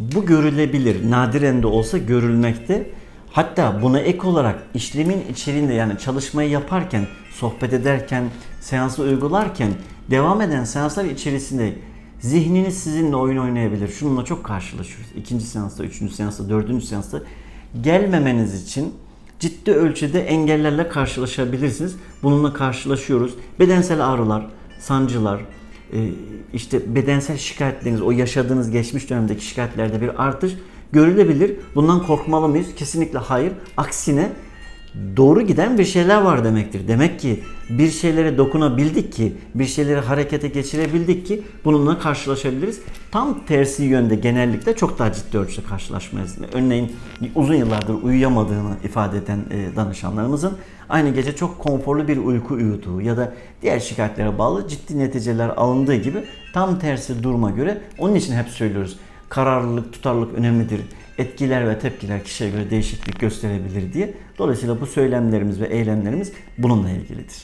Bu görülebilir. Nadiren de olsa görülmekte. Hatta buna ek olarak işlemin içeriğinde yani çalışmayı yaparken, sohbet ederken, seansı uygularken devam eden seanslar içerisinde zihniniz sizinle oyun oynayabilir. Şununla çok karşılaşıyoruz. İkinci seansta, üçüncü seansta, dördüncü seansta gelmemeniz için ciddi ölçüde engellerle karşılaşabilirsiniz. Bununla karşılaşıyoruz. Bedensel ağrılar, sancılar, işte bedensel şikayetleriniz, o yaşadığınız geçmiş dönemdeki şikayetlerde bir artış görülebilir. Bundan korkmalı mıyız? Kesinlikle hayır. Aksine doğru giden bir şeyler var demektir. Demek ki bir şeylere dokunabildik ki, bir şeyleri harekete geçirebildik ki bununla karşılaşabiliriz. Tam tersi yönde genellikle çok daha ciddi ölçüde karşılaşmayız. Örneğin uzun yıllardır uyuyamadığını ifade eden e, danışanlarımızın aynı gece çok konforlu bir uyku uyuduğu ya da diğer şikayetlere bağlı ciddi neticeler alındığı gibi tam tersi duruma göre onun için hep söylüyoruz. Kararlılık, tutarlılık önemlidir. Etkiler ve tepkiler kişiye göre değişiklik gösterebilir diye. Dolayısıyla bu söylemlerimiz ve eylemlerimiz bununla ilgilidir.